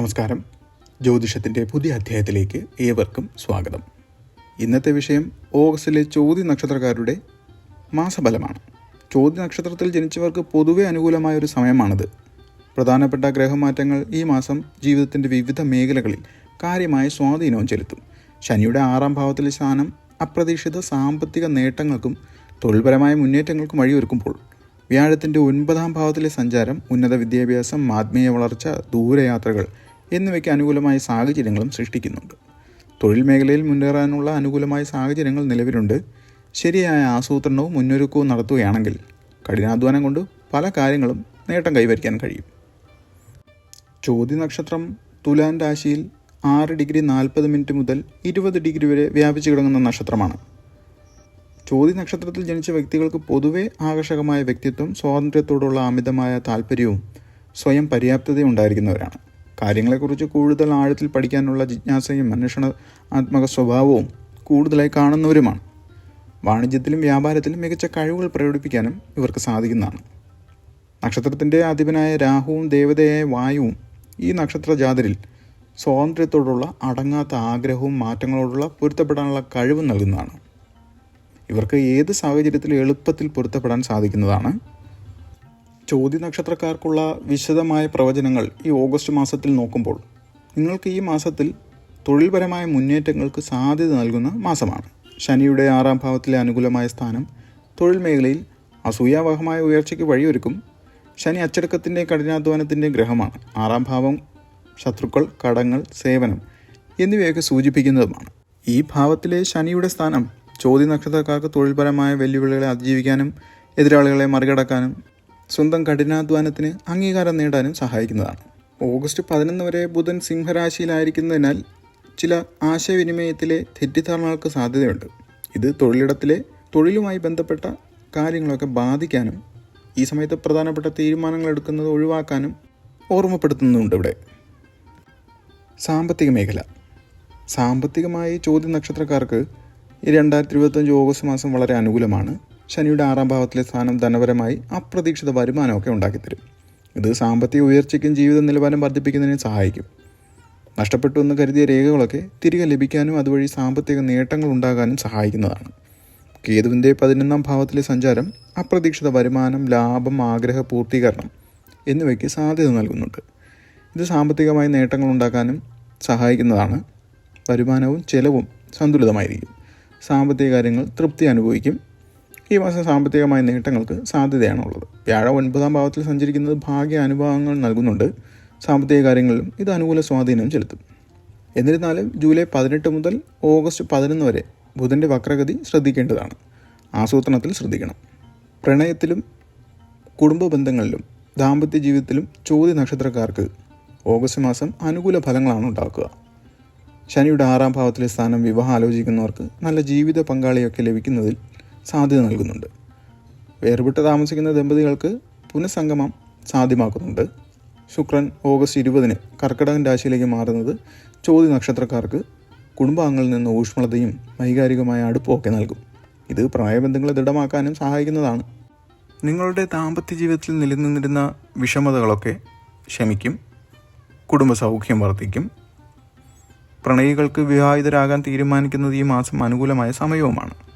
നമസ്കാരം. ജ്യോതിഷത്തിന്റെ പുതിയ അധ്യായത്തിലേക്ക് ഏവർക്കും സ്വാഗതം. ഇന്നത്തെ വിഷയം ഓഗസ്റ്റിലെ ചോതി നക്ഷത്രക്കാരുടെ മാസഫലമാണ്. ചോതി നക്ഷത്രത്തിൽ ജനിച്ചവർക്ക് പൊതുവെ അനുകൂലമായ ഒരു സമയമാണിത്. പ്രധാനപ്പെട്ട ഗ്രഹമാറ്റങ്ങൾ ഈ മാസം ജീവിതത്തിന്റെ വിവിധ മേഖലകളിൽ കാര്യമായ സ്വാധീനവും ചെലുത്തും. ശനിയുടെ ആറാം ഭാവത്തിലെ സ്ഥാനം അപ്രതീക്ഷിത സാമ്പത്തിക നേട്ടങ്ങൾക്കും തൊഴിൽപരമായ മുന്നേറ്റങ്ങൾക്കും വഴിയൊരുക്കുമ്പോൾ വ്യാഴത്തിന്റെ ഒൻപതാം ഭാവത്തിലെ സഞ്ചാരം ഉന്നത വിദ്യാഭ്യാസം ആത്മീയ വളർച്ച ദൂരയാത്രകൾ എന്നിവയ്ക്ക് അനുകൂലമായ സാഹചര്യങ്ങളും സൃഷ്ടിക്കുന്നുണ്ട്. തൊഴിൽ മേഖലയിൽ മുന്നേറാനുള്ള അനുകൂലമായ സാഹചര്യങ്ങൾ നിലവിലുണ്ട്. ശരിയായ ആസൂത്രണവും മുന്നൊരുക്കവും നടത്തുകയാണെങ്കിൽ കഠിനാധ്വാനം കൊണ്ട് പല കാര്യങ്ങളും നേട്ടം കൈവരിക്കാൻ കഴിയും. ചോതി നക്ഷത്രം തുലാൻ രാശിയിൽ ആറ് ഡിഗ്രി നാൽപ്പത് മിനിറ്റ് മുതൽ ഇരുപത് ഡിഗ്രി വരെ വ്യാപിച്ചു കിടങ്ങുന്ന നക്ഷത്രമാണ്. ചോതി നക്ഷത്രത്തിൽ ജനിച്ച വ്യക്തികൾക്ക് പൊതുവെ ആകർഷകമായ വ്യക്തിത്വം സ്വാതന്ത്ര്യത്തോടുള്ള അമിതമായ താല്പര്യവും സ്വയം പര്യാപ്തതയും ഉണ്ടായിരിക്കുന്നവരാണ്. കാര്യങ്ങളെക്കുറിച്ച് കൂടുതൽ ആഴത്തിൽ പഠിക്കാനുള്ള ജിജ്ഞാസയും അന്വേഷണാത്മക സ്വഭാവവും കൂടുതലായി കാണുന്നവരുമാണ്. വാണിജ്യത്തിലും വ്യാപാരത്തിലും മികച്ച കഴിവുകൾ പ്രകടിപ്പിക്കാനും ഇവർക്ക് സാധിക്കുന്നതാണ്. നക്ഷത്രത്തിന്റെ അധിപനായ രാഹുവും ദേവതയായ വായുവും ഈ നക്ഷത്ര ജാതരിൽ സ്വാതന്ത്ര്യത്തോടുള്ള അടങ്ങാത്ത ആഗ്രഹവും മാറ്റങ്ങളോടുള്ള പൊരുത്തപ്പെടാനുള്ള കഴിവും നൽകുന്നതാണ്. ഇവർക്ക് ഏത് സാഹചര്യത്തിലും എളുപ്പത്തിൽ പൊരുത്തപ്പെടാൻ സാധിക്കുന്നതാണ്. ചോദ്യ നക്ഷത്രക്കാർക്കുള്ള വിശദമായ പ്രവചനങ്ങൾ ഈ ഓഗസ്റ്റ് മാസത്തിൽ നോക്കുമ്പോൾ നിങ്ങൾക്ക് ഈ മാസത്തിൽ തൊഴിൽപരമായ മുന്നേറ്റങ്ങൾക്ക് സാധ്യത നൽകുന്ന മാസമാണ്. ശനിയുടെ ആറാം ഭാവത്തിലെ അനുകൂലമായ സ്ഥാനം തൊഴിൽ മേഖലയിൽ അസൂയാവഹമായ ഉയർച്ചയ്ക്ക് വഴിയൊരുക്കും. ശനി അച്ചടക്കത്തിന്റെയും കഠിനാധ്വാനത്തിന്റെയും ഗ്രഹമാണ്. ആറാം ഭാവം ശത്രുക്കൾ കടങ്ങൾ സേവനം എന്നിവയൊക്കെ സൂചിപ്പിക്കുന്നതുമാണ്. ഈ ഭാവത്തിലെ ശനിയുടെ സ്ഥാനം ചോദ്യ നക്ഷത്രക്കാർക്ക് തൊഴിൽപരമായ വെല്ലുവിളികളെ അതിജീവിക്കാനും എതിരാളികളെ മറികടക്കാനും സ്വന്തം കഠിനാധ്വാനത്തിന് അംഗീകാരം നേടാനും സഹായിക്കുന്നതാണ്. ഓഗസ്റ്റ് പതിനൊന്ന് വരെ ബുധൻ സിംഹരാശിയിലായിരിക്കുന്നതിനാൽ ചില ആശയവിനിമയത്തിലെ തെറ്റിദ്ധാരണകൾക്ക് സാധ്യതയുണ്ട്. ഇത് തൊഴിലിടത്തിലെ തൊഴിലുമായി ബന്ധപ്പെട്ട കാര്യങ്ങളൊക്കെ ബാധിക്കാനും ഈ സമയത്ത് പ്രധാനപ്പെട്ട തീരുമാനങ്ങൾ എടുക്കുന്നത് ഒഴിവാക്കാനും ഓർമ്മപ്പെടുത്തുന്നുണ്ട് ഇവിടെ. സാമ്പത്തിക മേഖല. സാമ്പത്തികമായി ചോദ്യ നക്ഷത്രക്കാർക്ക് ഈ രണ്ടായിരത്തി ഇരുപത്തഞ്ച് ഓഗസ്റ്റ് മാസം വളരെ അനുകൂലമാണ്. ശനിയുടെ ആറാം ഭാവത്തിലെ സ്ഥാനം ധനപരമായി അപ്രതീക്ഷിത വരുമാനമൊക്കെ ഉണ്ടാക്കിത്തരും. ഇത് സാമ്പത്തിക ഉയർച്ചയ്ക്കും ജീവിത നിലവാരം വർദ്ധിപ്പിക്കുന്നതിനും സഹായിക്കും. നഷ്ടപ്പെട്ടു എന്ന് കരുതിയ രേഖകളൊക്കെ തിരികെ ലഭിക്കാനും അതുവഴി സാമ്പത്തിക നേട്ടങ്ങൾ ഉണ്ടാകാനും സഹായിക്കുന്നതാണ്. കേതുവിന്റെ പതിനൊന്നാം ഭാവത്തിലെ സഞ്ചാരം അപ്രതീക്ഷിത വരുമാനം ലാഭം ആഗ്രഹ പൂർത്തീകരണം എന്നിവയ്ക്ക് സാധ്യത നൽകുന്നുണ്ട്. ഇത് സാമ്പത്തികമായി നേട്ടങ്ങൾ ഉണ്ടാക്കാനും സഹായിക്കുന്നതാണ്. വരുമാനവും ചെലവും സന്തുലിതമായിരിക്കും. സാമ്പത്തിക കാര്യങ്ങൾ തൃപ്തി അനുഭവിക്കും. ഈ മാസം സാമ്പത്തികമായ നേട്ടങ്ങൾക്ക് സാധ്യതയാണുള്ളത്. വ്യാഴം ഒൻപതാം ഭാവത്തിൽ സഞ്ചരിക്കുന്നത് ഭാഗ്യ അനുഭവങ്ങൾ നൽകുന്നുണ്ട്. സാമ്പത്തിക കാര്യങ്ങളിലും ഇത് അനുകൂല സ്വാധീനം ചെലുത്തും. എന്നിരുന്നാലും ജൂലൈ പതിനെട്ട് മുതൽ ഓഗസ്റ്റ് പതിനൊന്ന് വരെ ബുധന്റെ വക്രഗതി ശ്രദ്ധിക്കേണ്ടതാണ്. ആസൂത്രണത്തിൽ ശ്രദ്ധിക്കണം. പ്രണയത്തിലും കുടുംബ ബന്ധങ്ങളിലും ദാമ്പത്യ ജീവിതത്തിലും ചോദ്യ നക്ഷത്രക്കാർക്ക് ഓഗസ്റ്റ് മാസം അനുകൂല ഫലങ്ങളാണ് ഉണ്ടാക്കുക. ശനിയുടെ ആറാം ഭാവത്തിലെ സ്ഥാനം വിവാഹം ആലോചിക്കുന്നവർക്ക് നല്ല ജീവിത പങ്കാളിയൊക്കെ ലഭിക്കുന്നതിൽ സാധ്യത നൽകുന്നുണ്ട്. വേർപെട്ട് താമസിക്കുന്ന ദമ്പതികൾക്ക് പുനഃസംഗമം സാധ്യമാക്കുന്നുണ്ട്. ശുക്രൻ ഓഗസ്റ്റ് ഇരുപതിന് കർക്കിടകൻ രാശിയിലേക്ക് മാറുന്നത് ചോതി നക്ഷത്രക്കാർക്ക് കുടുംബാംഗങ്ങളിൽ നിന്ന് ഊഷ്മളതയും വൈകാരികമായ അടുപ്പമൊക്കെ നൽകും. ഇത് പ്രായബന്ധങ്ങളെ ദൃഢമാക്കാനും സഹായിക്കുന്നതാണ്. നിങ്ങളുടെ ദാമ്പത്യ ജീവിതത്തിൽ നിലനിന്നിരുന്ന വിഷമതകളൊക്കെ ക്ഷമിക്കും കുടുംബ സൗഖ്യം വർദ്ധിക്കും പ്രണയികൾക്ക് വിവാഹിതരാകാൻ തീരുമാനിക്കുന്നത് ഈ മാസം അനുകൂലമായ സമയവുമാണ്.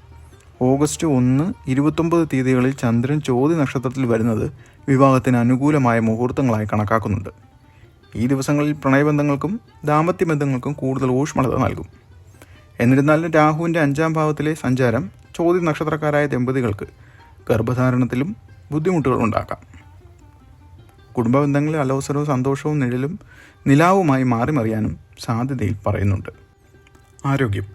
ഓഗസ്റ്റ് ഒന്ന് ഇരുപത്തൊമ്പത് തീയതികളിൽ ചന്ദ്രൻ ചോദ്യ നക്ഷത്രത്തിൽ വരുന്നത് വിവാഹത്തിന് അനുകൂലമായ മുഹൂർത്തങ്ങളായി കണക്കാക്കുന്നുണ്ട്. ഈ ദിവസങ്ങളിൽ പ്രണയബന്ധങ്ങൾക്കും ദാമ്പത്യ ബന്ധങ്ങൾക്കും കൂടുതൽ ഊഷ്മളത നൽകും. എന്നിരുന്നാലും രാഹുവിന്റെ അഞ്ചാം ഭാവത്തിലെ സഞ്ചാരം ചോദ്യ നക്ഷത്രക്കാരായ ദമ്പതികൾക്ക് ഗർഭധാരണത്തിലും ബുദ്ധിമുട്ടുകൾ ഉണ്ടാക്കാം. കുടുംബ ബന്ധങ്ങളിൽ അലോസരവും സന്തോഷവും നിഴലും നിലാവുമായി മാറി മറിയാനും സാധ്യതയിൽ പറയുന്നുണ്ട്. ആരോഗ്യം.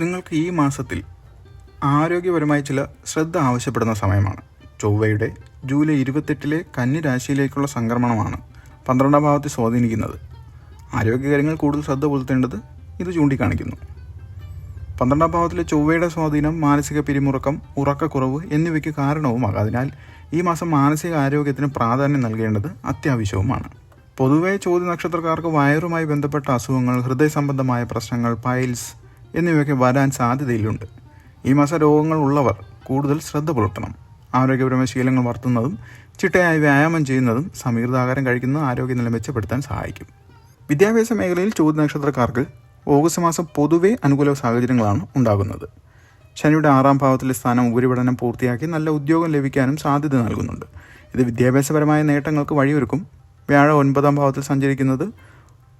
നിങ്ങൾക്ക് ഈ മാസത്തിൽ ആരോഗ്യപരമായ ചില ശ്രദ്ധ ആവശ്യപ്പെടുന്ന സമയമാണ്. ചൊവ്വയുടെ ജൂലൈ ഇരുപത്തെട്ടിലെ കന്നി രാശിയിലേക്കുള്ള സംക്രമണമാണ് പന്ത്രണ്ടാം ഭാവത്തെ സ്വാധീനിക്കുന്നത്. ആരോഗ്യകാര്യങ്ങൾ കൂടുതൽ ശ്രദ്ധ പുലർത്തേണ്ടത് ഇത് ചൂണ്ടിക്കാണിക്കുന്നു. പന്ത്രണ്ടാം ഭാവത്തിലെ ചൊവ്വയുടെ സ്വാധീനം മാനസിക പിരിമുറുക്കം ഉറക്കക്കുറവ് എന്നിവയ്ക്ക് കാരണവുമാകാം അതിനാൽ ഈ മാസം മാനസിക ആരോഗ്യത്തിന് പ്രാധാന്യം നൽകേണ്ടത് അത്യാവശ്യവുമാണ്. പൊതുവേ ചോദ്യ നക്ഷത്രക്കാർക്ക് വയറുമായി ബന്ധപ്പെട്ട അസുഖങ്ങൾ ഹൃദയ സംബന്ധമായ പ്രശ്നങ്ങൾ പൈൽസ് എന്നിവയൊക്കെ വരാൻ സാധ്യതയിലുണ്ട്. ഈ മാസ രോഗങ്ങൾ ഉള്ളവർ കൂടുതൽ ശ്രദ്ധ പുലർത്തണം. ആരോഗ്യപരമായ ശീലങ്ങൾ വളർത്തുന്നതും ചിട്ടയായി വ്യായാമം ചെയ്യുന്നതും സമീകൃതാഹാരം കഴിക്കുന്നതും ആരോഗ്യനില മെച്ചപ്പെടുത്താൻ സഹായിക്കും. വിദ്യാഭ്യാസ മേഖലയിൽ ചോദ്യ നക്ഷത്രക്കാർക്ക് ഓഗസ്റ്റ് മാസം പൊതുവെ അനുകൂല സാഹചര്യങ്ങളാണ് ഉണ്ടാകുന്നത്. ശനിയുടെ ആറാം ഭാവത്തിലെ സ്ഥാനം ഉപരിപഠനം പൂർത്തിയാക്കി നല്ല ഉദ്യോഗം ലഭിക്കാനും സാധ്യത നൽകുന്നുണ്ട്. ഇത് വിദ്യാഭ്യാസപരമായ നേട്ടങ്ങൾക്ക് വഴിയൊരുക്കും. വ്യാഴ ഒൻപതാം ഭാവത്തിൽ സഞ്ചരിക്കുന്നത്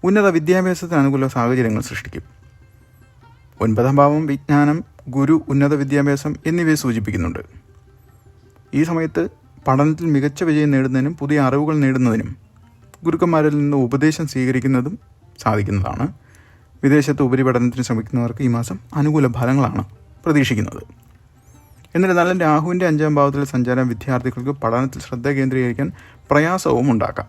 ഉന്നത വിദ്യാഭ്യാസത്തിന് അനുകൂല സാഹചര്യങ്ങൾ സൃഷ്ടിക്കും. ഒൻപതാം ഭാവം വിജ്ഞാനം ഗുരു ഉന്നത വിദ്യാഭ്യാസം എന്നിവയെ സൂചിപ്പിക്കുന്നുണ്ട്. ഈ സമയത്ത് പഠനത്തിൽ മികച്ച വിജയം നേടുന്നതിനും പുതിയ അറിവുകൾ നേടുന്നതിനും ഗുരുക്കന്മാരിൽ നിന്ന് ഉപദേശം സ്വീകരിക്കുന്നതും സാധിക്കുന്നതാണ്. വിദേശത്ത് ഉപരിപഠനത്തിന് ശ്രമിക്കുന്നവർക്ക് ഈ മാസം അനുകൂല ഫലങ്ങളാണ് പ്രതീക്ഷിക്കുന്നത്. എന്നിരുന്നാലും രാഹുവിന്റെ അഞ്ചാം ഭാവത്തിലെ സഞ്ചാരം വിദ്യാർത്ഥികൾക്ക് പഠനത്തിൽ ശ്രദ്ധ കേന്ദ്രീകരിക്കാൻ പ്രയാസവും ഉണ്ടാക്കാം.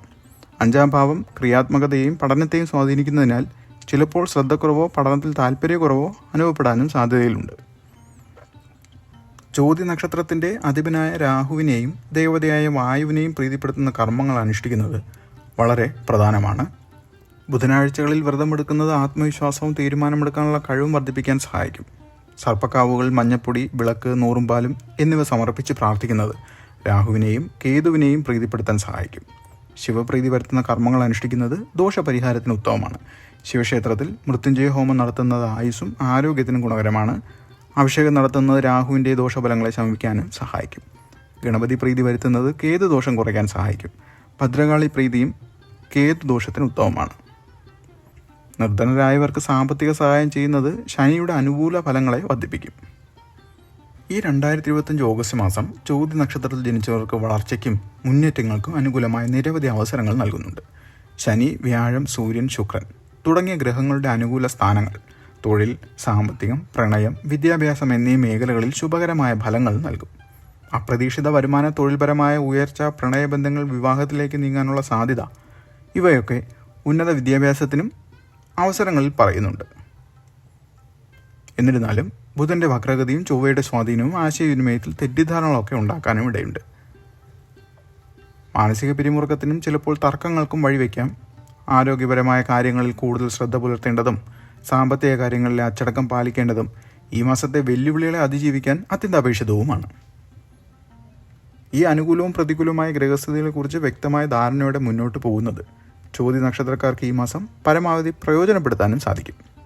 അഞ്ചാം ഭാവം ക്രിയാത്മകതയെയും പഠനത്തെയും സ്വാധീനിക്കുന്നതിനാൽ ചിലപ്പോൾ ശ്രദ്ധക്കുറവോ പഠനത്തിൽ താല്പര്യക്കുറവോ അനുഭവപ്പെടാനും സാധ്യതയിലുണ്ട്. ചോദ്യ നക്ഷത്രത്തിന്റെ അധിപനായ രാഹുവിനെയും ദേവതയായ വായുവിനെയും പ്രീതിപ്പെടുത്തുന്ന കർമ്മങ്ങൾ അനുഷ്ഠിക്കുന്നത് വളരെ പ്രധാനമാണ്. ബുധനാഴ്ചകളിൽ വ്രതമെടുക്കുന്നത് ആത്മവിശ്വാസവും തീരുമാനമെടുക്കാനുള്ള കഴിവും വർദ്ധിപ്പിക്കാൻ സഹായിക്കും. സർപ്പക്കാവുകൾ മഞ്ഞപ്പൊടി വിളക്ക് നൂറുംപാലും എന്നിവ സമർപ്പിച്ച് പ്രാർത്ഥിക്കുന്നത് രാഹുവിനെയും കേതുവിനെയും പ്രീതിപ്പെടുത്താൻ സഹായിക്കും. ശിവപ്രീതി വരുത്തുന്ന കർമ്മങ്ങൾ അനുഷ്ഠിക്കുന്നത് ദോഷപരിഹാരത്തിന് ഉത്തമമാണ്. ശിവക്ഷേത്രത്തിൽ മൃത്യുഞ്ജയ ഹോമം നടത്തുന്നത് ആയുസ്സും ആരോഗ്യത്തിനും ഗുണകരമാണ്. അഭിഷേകം നടത്തുന്നത് രാഹുവിന്റെ ദോഷഫലങ്ങളെ ശമിക്കാനും സഹായിക്കും. ഗണപതി പ്രീതി വരുത്തുന്നത് കേതു ദോഷം കുറയ്ക്കാൻ സഹായിക്കും. ഭദ്രകാളി പ്രീതിയും കേതു ദോഷത്തിന് ഉത്തമമാണ്. നിർധനരായവർക്ക് സാമ്പത്തിക സഹായം ചെയ്യുന്നത് ശനിയുടെ അനുകൂല ഫലങ്ങളെ വർദ്ധിപ്പിക്കും. ഈ രണ്ടായിരത്തി ഇരുപത്തഞ്ച് ഓഗസ്റ്റ് മാസം ചോദ്യ നക്ഷത്രത്തിൽ ജനിച്ചവർക്ക് വളർച്ചയ്ക്കും മുന്നേറ്റങ്ങൾക്കും അനുകൂലമായ നിരവധി അവസരങ്ങൾ നൽകുന്നുണ്ട്. ശനി വ്യാഴം സൂര്യൻ ശുക്രൻ. തുടങ്ങിയ ഗ്രഹങ്ങളുടെ അനുകൂല സ്ഥാനങ്ങൾ തൊഴിൽ സാമ്പത്തികം പ്രണയം വിദ്യാഭ്യാസം എന്നീ മേഖലകളിൽ ശുഭകരമായ ഫലങ്ങൾ നൽകും. അപ്രതീക്ഷിത വരുമാന തൊഴിൽപരമായ ഉയർച്ച പ്രണയബന്ധങ്ങൾ വിവാഹത്തിലേക്ക് നീങ്ങാനുള്ള സാധ്യത ഇവയൊക്കെ ഉന്നത വിദ്യാഭ്യാസത്തിനും അവസരങ്ങളിൽ പറയുന്നുണ്ട്. എന്നിരുന്നാലും ബുധന്റെ വക്രഗതിയും ചൊവ്വയുടെ സ്വാധീനവും ആശയവിനിമയത്തിൽ തെറ്റിദ്ധാരണകളൊക്കെ ഉണ്ടാക്കാനും ഇടയുണ്ട്. മാനസിക പിരിമുറുക്കത്തിനും ചിലപ്പോൾ തർക്കങ്ങൾക്കും വഴിവെക്കാം ആരോഗ്യപരമായ കാര്യങ്ങളിൽ കൂടുതൽ ശ്രദ്ധ പുലർത്തേണ്ടതും സാമ്പത്തിക കാര്യങ്ങളിലെ അച്ചടക്കം പാലിക്കേണ്ടതും ഈ മാസത്തെ വെല്ലുവിളികളെ അതിജീവിക്കാൻ അത്യന്താപേക്ഷിതവുമാണ്. ഈ അനുകൂലവും പ്രതികൂലവുമായ ഗ്രഹസ്ഥിതികളെക്കുറിച്ച് വ്യക്തമായ ധാരണയോടെ മുന്നോട്ട് പോകുന്നത് ചോദ്യ നക്ഷത്രക്കാർക്ക് ഈ മാസം പരമാവധി പ്രയോജനപ്പെടുത്താനും സാധിക്കും.